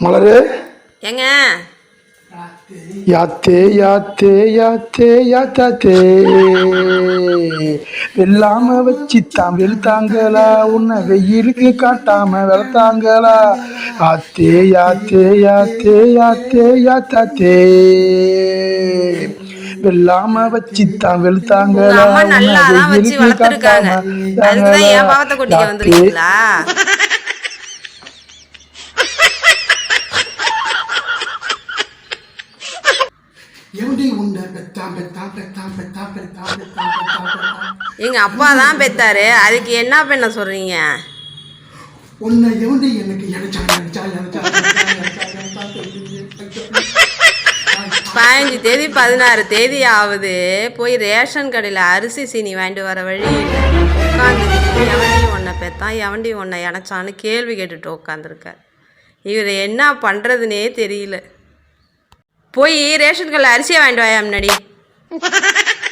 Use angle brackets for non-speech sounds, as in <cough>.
மலரு. ஏங்க? யாத்தே யாத்தே யாத்தே யாத்தாத்தே. வெல்லாம வச்சித்தான் வெளுத்தாங்களா? உன்னை வெயிலுக்கு காட்டாம வெளுத்தாங்களா யாத்தே யாத்தே யாத்தே யாத்தே யாத்தாத்தே. வெல்லாம வச்சித்தான் வெளுத்தாங்களா? உங்க அம்மா உன்னை தான் வச்சு வெயிலுக்கு காட்டாம எவடி உண்ட பெத்தான் பெத்தான் பெத்தான் பெத்தான் பெத்தான் எங்க அப்பா தான் பெத்தாரு. அதுக்கு என்ன பண்ண சொல்றீங்க? உன்னை எவடி எனக்கு இணைச்சா இணைச்சா இணைச்சா பதினஞ்சு தேதி பதினாறு தேதி ஆகுது. போய் ரேஷன் கடையில் அரிசி சீனி வாங்கிட்டு வர வழி உட்காந்து எவண்டி ஒன்றை பெத்தான் எவண்டி ஒன்றை இணைச்சான்னு கேள்வி கேட்டுட்டு உட்காந்துருக்கார் இவர் என்ன பண்ணுறதுனே தெரியல. போய் ரேஷன் கடையில் அரிசியை வாங்கிட்டு வாயா முன்னாடி? <laughs>